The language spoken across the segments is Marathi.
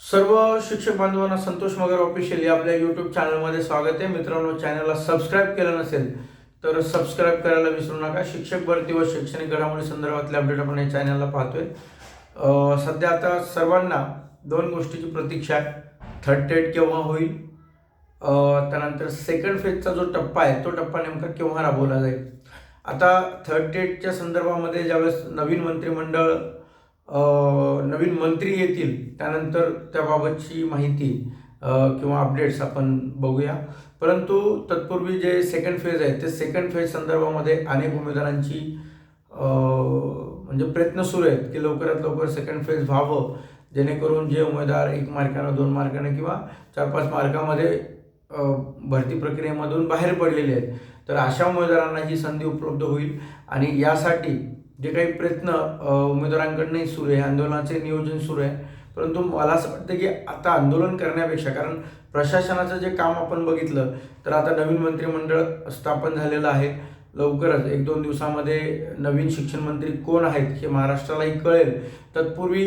सर्व शिक्षक बांधवांना संतोष मगर ऑफिशियल या आपल्या यूट्यूब चॅनलमध्ये स्वागत आहे. मित्रांनो चॅनलला सबस्क्राईब केलं नसेल तर सबस्क्राईब करायला विसरू नका. शिक्षक भरती व शैक्षणिक घडामोडी संदर्भातले अपडेट आपण या चॅनलला पाहतोय. सध्या आता सर्वांना दोन गोष्टीची प्रतीक्षा. आहे थर्ड टेट केव्हा होईल? त्यानंतर सेकंड फेजचा जो टप्पा आहे तो टप्पा नेमका केव्हा राबवला जाईल? आता थर्ड टेटच्या संदर्भामध्ये ज्यावेळेस नवीन मंत्रिमंडळ नवीन मंत्री येतील त्यानंतर त्याबाबतची माहिती किंवा अपडेट्स आपण बघूया. परंतु तत्पूर्वी जे सेकंड फेज आहे ते सेकंड फेज संदर्भामध्ये अनेक उमेदवारांची म्हणजे प्रयत्न सुरू आहेत की लवकरात लवकर सेकंड फेज व्हावं जेणेकरून जे उमेदवार एक मार्कानं दोन मार्कानं किंवा चार पाच मार्कामध्ये भरती प्रक्रियेमधून बाहेर पडलेले आहेत. तर अशा उमेदवारांना ही संधी उपलब्ध होईल आणि यासाठी जे काही प्रयत्न उमेदवारांकडनंही सुरू आहे आंदोलनाचे नियोजन सुरू आहे. परंतु मला असं वाटतं की आता आंदोलन करण्यापेक्षा कारण प्रशासनाचं जे काम आपण बघितलं तर आता नवीन मंत्रिमंडळ स्थापन झालेलं आहे. लवकरच एक दोन दिवसामध्ये नवीन शिक्षण मंत्री कोण आहेत हे महाराष्ट्रालाही कळेल. तत्पूर्वी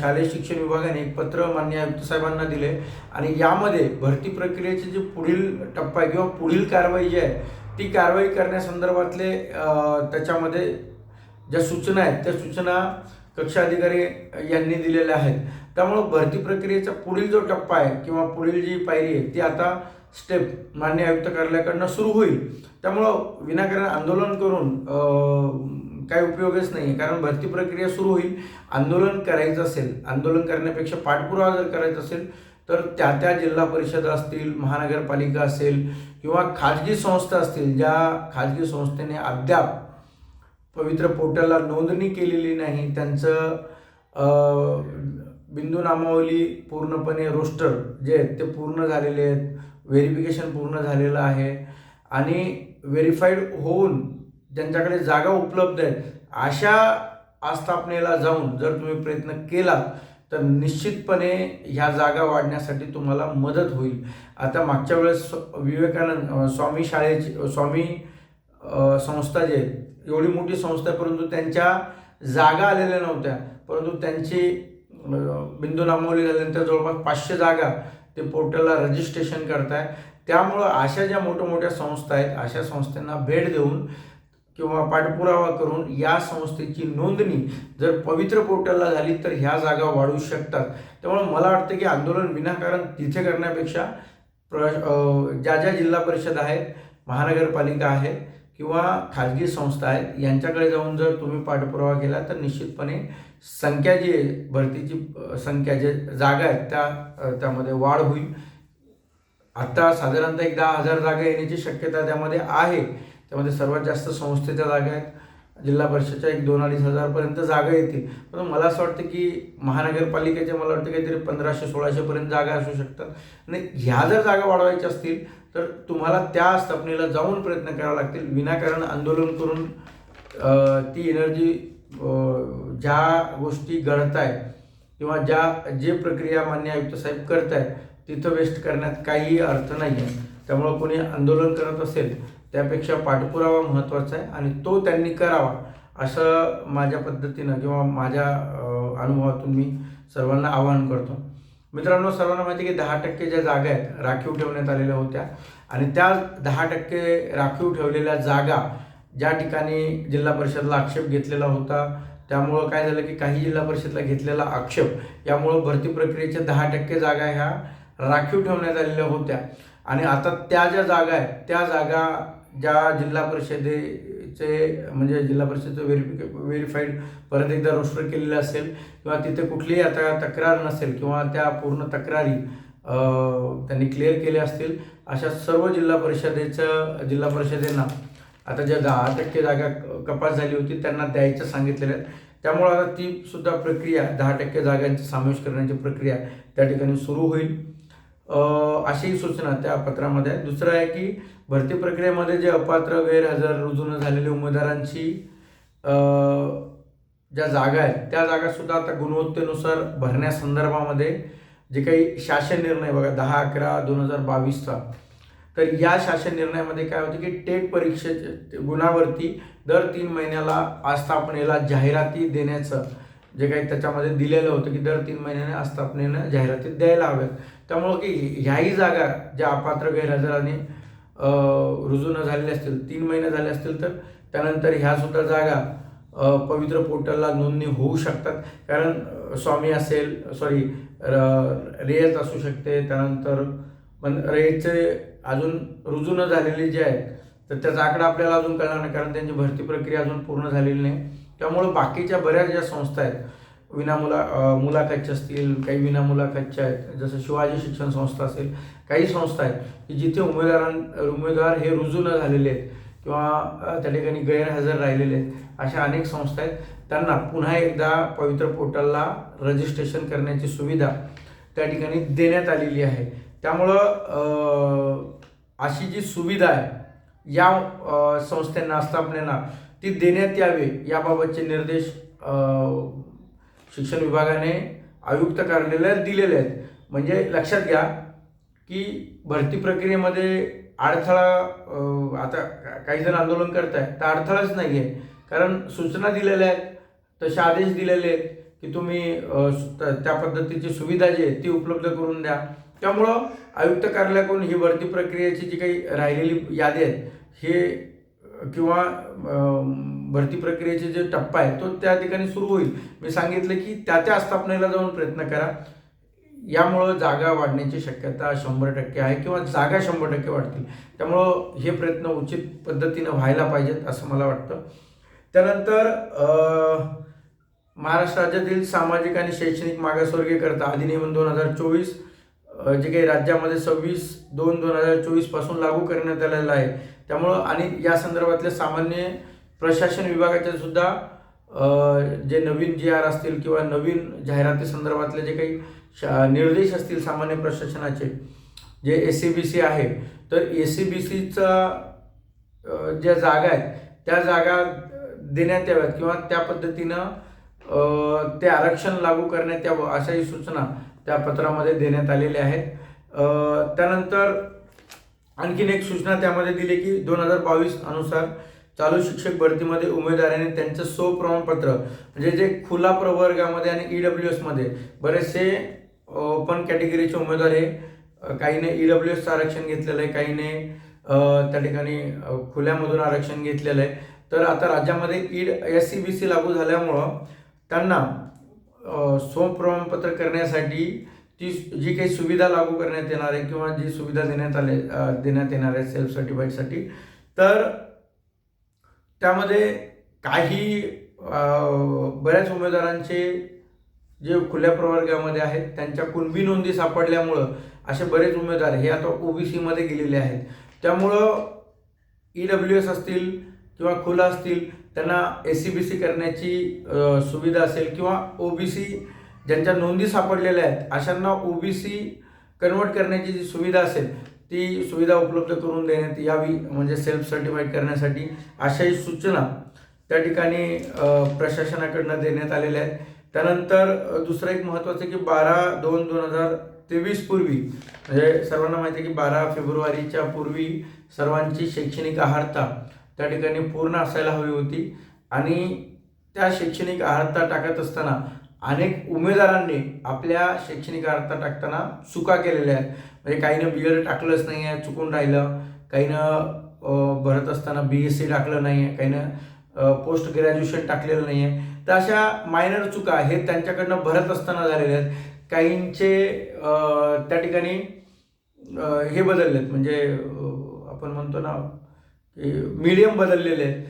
शालेय शिक्षण विभागाने एक पत्र मान्य आयुक्त साहेबांना दिले आणि यामध्ये भरती प्रक्रियेचे जे पुढील टप्पा आहे किंवा पुढील कारवाई जी आहे ती कारवाई करण्यासंदर्भातले त्याच्यामध्ये ज्या सूचना आहेत त्या सूचना कक्षा अधिकारी यांनी दिलेल्या आहेत. त्यामुळं भरती प्रक्रियेचा पुढील जो टप्पा आहे किंवा पुढील जी पायरी आहे ती आता स्टेप मान्य आयुक्त कार्यालयाकडनं सुरू होईल. त्यामुळं विनाकारण आंदोलन करून काही उपयोगच नाही कारण भरती प्रक्रिया सुरू होईल. आंदोलन करायचं असेल आंदोलन करण्यापेक्षा पाठपुरावा जर करायचा असेल तर त्या त्या जिल्हा परिषद असतील महानगरपालिका असेल किंवा खाजगी संस्था असतील ज्या खाजगी संस्थेने अद्याप पवित्र पोर्टलला नोंदणी केलेली नाही. त्यांचं बिंदू नामावली पूर्णपणे रोस्टर जे आहेत ते पूर्ण झालेले आहेत. व्हेरिफिकेशन पूर्ण झालेलं आहे. आणि व्हेरीफाईड होऊन ज्यांच्याकडे जागा उपलब्ध आहेत. अशा आस्थापनेला जाऊन जर तुम्ही प्रयत्न केला तर निश्चितपणे ह्या जागा वाढण्यासाठी तुम्हाला मदत होईल. आता मागच्या वेळेस स्व- विवेकानंद स्वामी शाळेची स्वामी संस्था जे आहेत एवढी मोठी संस्था आहे परंतु त्यांच्या जागा आलेल्या नव्हत्या. परंतु त्यांची बिंदू नामवली झाल्यानंतर जवळपास पाचशे जागा ते पोर्टलला रजिस्ट्रेशन करताय. त्यामुळं अशा ज्या मोठ्या मोठ्या संस्था आहेत अशा संस्थांना भेट देऊन किंवा पाठपुरावा करून या संस्थेची नोंदणी जर पवित्र पोर्टलला झाली तर ह्या जागा वाढू शकतात. त्यामुळे मला वाटतं की आंदोलन विनाकारण तिथे करण्यापेक्षा प्र ज्या ज्या जिल्हा परिषद आहेत महानगरपालिका आहेत किंवा खाजगी संस्था आहेत यांच्याकडे जाऊन जर तुम्ही पाठपुरावा केला तर निश्चितपणे संख्या जी भरतीची संख्या जे जागा आहेत त्या त्यामध्ये वाढ होईल. आत्ता साधारणतः एक दहा हजार जागा येण्याची शक्यता त्यामध्ये आहे. त्यामध्ये सर्वात जास्त संस्थेच्या जागा आहेत. जिल्हा परिषदच्या एक दोन अडीच हजारपर्यंत जागा येतील. पण मला असं वाटतं की महानगरपालिकेच्या मला वाटतं काहीतरी पंधराशे सोळाशेपर्यंत जागा असू शकतात. आणि ह्या जर जागा वाढवायच्या असतील तर तुम्हाला त्या स्थापनेला जाऊन प्रयत्न करावा लागतील. विनाकारण आंदोलन करून ती एनर्जी ज्या गोष्टी घडत आहे किंवा ज्या जे प्रक्रिया मान्य आयुक्त साहेब करत आहे तिथं वेस्ट करण्यात काहीही अर्थ नाही आहे त्यामुळं कोणी आंदोलन करत असेल त्यापेक्षा पाठपुरावा महत्त्वाचा आहे आणि तो त्यांनी करावा असं माझ्या पद्धतीनं किंवा माझ्या अनुभवातून मी सर्वांना आवाहन करतो. मित्रांनो सर्वांना माहिती आहे की दहा टक्के ज्या जागा आहेत राखीव ठेवण्यात आलेल्या होत्या. आणि त्या दहा टक्के राखीव ठेवलेल्या जागा ज्या ठिकाणी जिल्हा परिषदला आक्षेप घेतलेला होता त्यामुळं काय झालं की काही जिल्हा परिषदला घेतलेला आक्षेप यामुळं भरती प्रक्रियेच्या दहा टक्के जागा ह्या राखीव ठेवण्यात आलेल्या होत्या. आणि आता त्या ज्या जागा आहेत त्या जागा ज्या जिल्हा परिषदे चे म्हणजे जिल्हा परिषदचं व्हेरिफिके व्हेरीफाईड परत एकदा रोस्टर केलेलं असेल किंवा तिथे कुठलीही आता तक्रार नसेल किंवा त्या पूर्ण तक्रारी त्यांनी क्लिअर केल्या असतील अशा सर्व जिल्हा परिषदेचं जिल्हा परिषदेना आता ज्या दहा टक्के जागा कपात झाली होती त्यांना द्यायचं सांगितलेलं आहे. त्यामुळं आता ती सुद्धा प्रक्रिया दहा टक्के जागांचा समावेश करण्याची प्रक्रिया त्या ठिकाणी सुरू होईल. अशी सूचना त्या पत्रामध्ये आहे. दुसरं आहे की भरती प्रक्रियेमध्ये जे अपात्र गैरहजर रुजू न झालेल्या उमेदवारांची ज्या जागा आहेत त्या जागासुद्धा आता गुणवत्तेनुसार भरण्यासंदर्भामध्ये जे काही शासन निर्णय बघा दहा अकरा दोन हजार बावीसचा तर या शासन निर्णयामध्ये काय होतं की टेट परीक्षेच्या गुणावरती दर तीन महिन्याला आस्थापनेला जाहिराती देण्याचं जे काही त्याच्यामध्ये दिलेलं होतं की दर तीन महिन्याने आस्थापनेनं जाहिरातीत द्यायला हव्यात. त्यामुळं की ह्याही जागा ज्या अपात्र गैरहजराने रुजू न झालेल्या असतील तीन महिने झाले असतील तर त्यानंतर ह्यासुद्धा जागा पवित्र पोर्टलला नोंदणी होऊ शकतात. कारण स्वामी असेल सॉरी रेयत असू शकते त्यानंतर पण रेयतचे अजून रुजू न झालेले जे आहेत तर त्याचा आकडा आपल्याला अजून कळणार नाही कारण त्यांची भरती प्रक्रिया अजून पूर्ण झालेली नाही. त्यामुळं बाकीच्या बऱ्याच ज्या संस्था आहेत विनामुला मुलाखतच्या असतील काही विनामुलाखतच्या आहेत जसं शिवाजी शिक्षण संस्था असेल काही संस्था आहेत की जिथे उमेदवारां उमेदवार हे रुजू न झालेले आहेत किंवा त्या ठिकाणी गैरहजर राहिलेले आहेत अशा अनेक संस्था आहेत. त्यांना पुन्हा एकदा पवित्र पोर्टलला रजिस्ट्रेशन करण्याची सुविधा त्या ठिकाणी देण्यात आलेली आहे. त्यामुळं अशी जी सुविधा आहे या संस्थांना आस्थापनेना ती देण्यात यावी याबाबतचे निर्देश शिक्षण विभागाने आयुक्त कार्यालयात दिलेले आहेत. म्हणजे लक्षात घ्या की भरती प्रक्रियेमध्ये अडथळा आता काही जण आंदोलन करत आहेत तर अडथळाच नाही आहे कारण सूचना दिलेल्या आहेत तसे आदेश दिलेले आहेत की तुम्ही सु- त्या पद्धतीची सुविधा जी आहे ती उपलब्ध करून द्या. त्यामुळं आयुक्त कार्यालयाकडून ही भरती प्रक्रियेची जी काही राहिलेली यादी आहेत हे किंवा भरती प्रक्रियेचे जे टप्पा आहे तो त्या ठिकाणी सुरू होईल. मी सांगितलं की त्या त्या आस्थापनेला जाऊन प्रयत्न करा. यामुळं जागा वाढण्याची शक्यता शंभर टक्के आहे किंवा जागा शंभर टक्के वाढतील. त्यामुळं हे प्रयत्न उचित पद्धतीनं व्हायला पाहिजेत असं मला वाटतं. त्यानंतर महाराष्ट्र राज्यातील सामाजिक आणि शैक्षणिक मागासवर्गीयकरता अधिनियम दोन हजार चोवीस जे काही राज्यामध्ये सव्वीस दोन दोन हजार चोवीसपासून लागू करण्यात आलेलं आहे. त्यामुळं आणि या संदर्भातले सामान्य प्रशासन विभागाचे सुद्धा जे नवीन जी आर असतील किंवा नवीन जाहिराती संदर्भातले जे काही शा- निर्देश असतील सामान्य प्रशासनाचे जे एस सी बी सी आहे तर एस सी बी सीचा ज्या जागा आहेत त्या जागा देण्यात याव्यात किंवा त्या पद्धतीनं ते आरक्षण लागू करण्यात यावं अशाही सूचना त्या पत्रामध्ये देण्यात आलेले आहेत. त्यानंतर आणखीन एक सूचना त्यामध्ये दिली की दोन हजार बावीस अनुसार चालू शिक्षक भरतीमध्ये उमेदवारांनी त्यांचं सो प्रमाणपत्र म्हणजे जे खुला प्रवर्गामध्ये आणि ई डब्ल्यू एसमध्ये बरेचसे ओपन कॅटेगरीचे उमेदवार हे काहीने ई डब्ल्यू एसचं आरक्षण घेतलेलं आहे काहीने त्या ठिकाणी खुल्यामधून आरक्षण घेतलेलं आहे. तर आता राज्यामध्ये E S C B C लागू झाल्यामुळं त्यांना सोम प्रमाणपत्र करण्यासाठी ती जी काही सुविधा लागू करण्यात येणार आहे किंवा जी सुविधा देण्यात आले देण्यात येणार आहे सेल्फ सर्टिफाईडसाठी तर त्यामध्ये काही बऱ्याच उमेदवारांचे जे खुल्या प्रवर्गामध्ये आहेत त्यांच्या कुणबी नोंदी सापडल्यामुळं असे बरेच उमेदवार हे आता ओबीसीमध्ये गेलेले आहेत. त्यामुळं ई डब्ल्यू एस असतील किंवा खुला असतील त्यांना एस सी बी सी करण्याची सुविधा असेल किंवा ओ बी सी ज्यांच्या नोंदी सापडलेल्या आहेत अशांना ओ बी सी कन्वर्ट करण्याची जी सुविधा असेल ती सुविधा उपलब्ध करून देण्यात यावी म्हणजे सेल्फ सर्टिफाईड करण्यासाठी अशाही सूचना त्या ठिकाणी प्रशासनाकडनं देण्यात आलेल्या आहेत. त्यानंतर दुसरं एक महत्त्वाचं की बारा दोन दोन हजार तेवीस पूर्वी म्हणजे सर्वांना माहिती आहे की बारा फेब्रुवारीच्या पूर्वी सर्वांची शैक्षणिक आहारता त्या ठिकाणी पूर्ण असायला हवी होती. आणि त्या शैक्षणिक आहारता टाकत असताना अनेक उमेदवारांनी आपल्या शैक्षणिक आहारता टाकताना चुका केलेल्या आहेत. म्हणजे काहीनं बी एड टाकलंच नाही आहे चुकून राहिलं. काहीनं भरत असताना बी एस सी टाकलं नाही आहे काहीनं पोस्ट ग्रॅज्युएशन टाकलेलं नाही आहे तर अशा मायनर चुका हे त्यांच्याकडनं भरत असताना झालेल्या आहेत. काहींचे त्या ठिकाणी हे बदललेत. म्हणजे आपण म्हणतो ना की मीडियम बदललेले आहेत.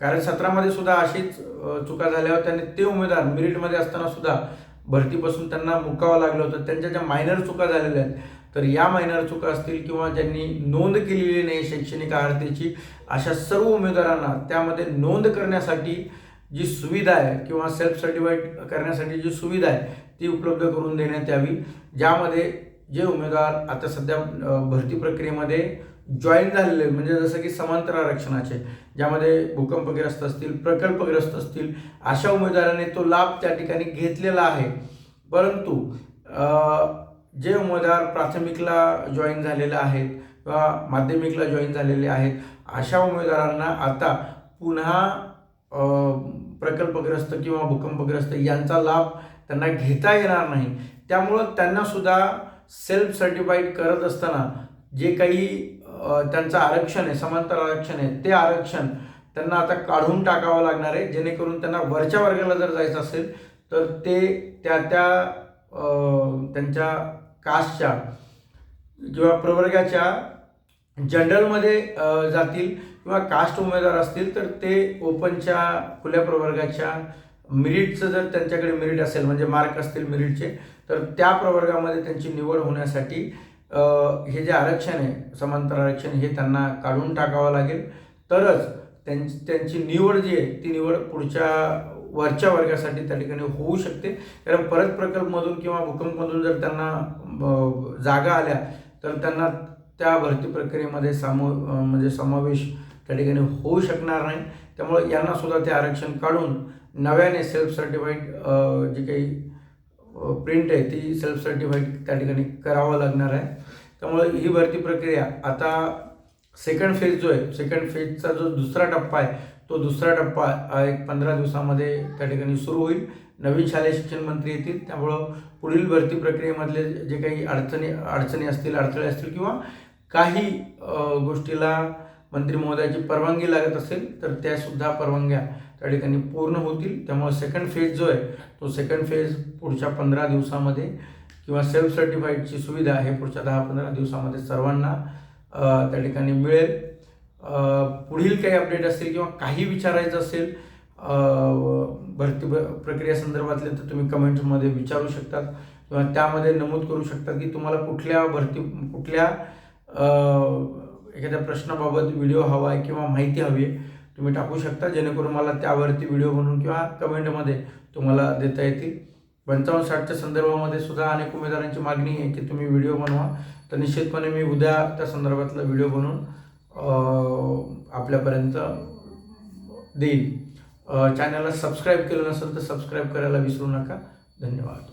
कारण सतरामध्ये सुद्धा अशीच चुका झाल्या होत्या आणि ते उमेदवार मिरिटमध्ये असताना सुद्धा भरतीपासून त्यांना मुकावं लागलं होतं. त्यांच्या ज्या मायनर चुका झालेल्या आहेत तर या मायनर चुका असतील किंवा ज्यांनी नोंद केलेली नाही शैक्षणिक आहारतेची अशा सर्व उमेदवारांना त्यामध्ये नोंद करण्यासाठी जी सुविधा आहे किंवा सेल्फ सर्टिफाईड करण्यासाठी जी सुविधा आहे ती उपलब्ध करून देण्यात यावी. ज्यामध्ये जे उमेदवार आता सध्या भरती प्रक्रियेमध्ये जॉईन झालेले म्हणजे जसं की समांतर आरक्षणाचे ज्यामध्ये भूकंपग्रस्त असतील प्रकल्पग्रस्त असतील अशा उमेदवाराने तो लाभ त्या ठिकाणी घेतलेला आहे. परंतु जे उमेदवार प्राथमिकला जॉईन झालेले आहेत किंवा माध्यमिकला जॉईन झालेले आहेत अशा उमेदवारांना आता पुन्हा प्रकल्पग्रस्त किंवा भूकंपग्रस्त यांचा लाभ त्यांना घेता येणार नाही. त्यामुळं त्यांनासुद्धा सेल्फ सर्टिफाईड करत असताना जे काही त्यांचं आरक्षण आहे समांतर आरक्षण आहे ते आरक्षण त्यांना आता काढून टाकावं लागणार आहे. जेणेकरून त्यांना वरच्या वर्गाला जर जायचं असेल तर ते त्या त्या त्यांच्या कास्टच्या किंवा प्रवर्गाच्या जनरलमध्ये जातील किंवा कास्ट उमेदवार असतील तर ते ओपनच्या खुल्या प्रवर्गाच्या मिरिटचं जर त्यांच्याकडे मिरिट असेल म्हणजे मार्क असतील मिरिटचे तर त्या प्रवर्गामध्ये त्यांची निवड होण्यासाठी हे जे आरक्षण आहे समांतर आरक्षण हे त्यांना काढून टाकावं लागेल. तरच त्यांची त्यांची निवड जी आहे ती निवड पुढच्या वरच्या वर्गासाठी त्या ठिकाणी होऊ शकते. कारण परत प्रकल्पमधून किंवा भूकंपमधून जर त्यांना जागा आल्या तर त्यांना त्या भरती प्रक्रियेमध्ये सामो म्हणजे समावेश त्या ठिकाणी होऊ शकणार नाही. त्यामुळे यांनासुद्धा ते आरक्षण काढून नव्याने सेल्फ सर्टिफाईड जे काही प्रिंट आहे ती सेल्फ सर्टिफाईड त्या ठिकाणी करावं लागणार आहे. त्यामुळे ही भरती प्रक्रिया आता सेकंड फेज जो आहे सेकंड फेजचा जो दुसरा टप्पा आहे तो दुसरा टप्पा एक पंधरा दिवसामध्ये त्या ठिकाणी सुरू होईल. नवीन शालेय शिक्षण मंत्री येतील त्यामुळं पुढील भरती प्रक्रियेमधले जे काही अडचणी अडचणी असतील अडथळे असतील किंवा काही गोष्टीला मंत्री महोदयाची परवानगी लागत असेल तर त्यासुद्धा परवानग्या त्या ठिकाणी पूर्ण होतील. त्यामुळे सेकंड फेज जो आहे तो सेकंड फेज पुढच्या पंधरा दिवसामध्ये किंवा सेल्फ सर्टिफाईडची सुविधा हे पुढच्या दहा पंधरा दिवसामध्ये सर्वांना त्या ठिकाणी मिळेल. पुढील काही अपडेट असतील किंवा काही विचारायचं असेल भरती प्रक्रिया संदर्भातले तर तुम्ही कमेंट्समध्ये विचारू शकतात किंवा त्यामध्ये नमूद करू शकतात की तुम्हाला कुठल्या भरती कुठल्या एखाद्या प्रश्नाबाबत व्हिडिओ हवा आहे किंवा माहिती हवी आहे. तुम्ही टाकू शकता जेणेकरून मला त्यावरती व्हिडिओ बनवून किंवा कमेंटमध्ये तुम्हाला देता येतील. पंचावन्न साठच्या संदर्भामध्ये सुद्धा अनेक उमेदवारांची मागणी आहे की तुम्ही व्हिडिओ बनवा. तर निश्चितपणे मी उद्या त्या संदर्भातला व्हिडिओ बनवून आपल्यापर्यंत देईल. चॅनलला सबस्क्राईब केलं नसेल तर सबस्क्राईब करायला विसरू नका. धन्यवाद.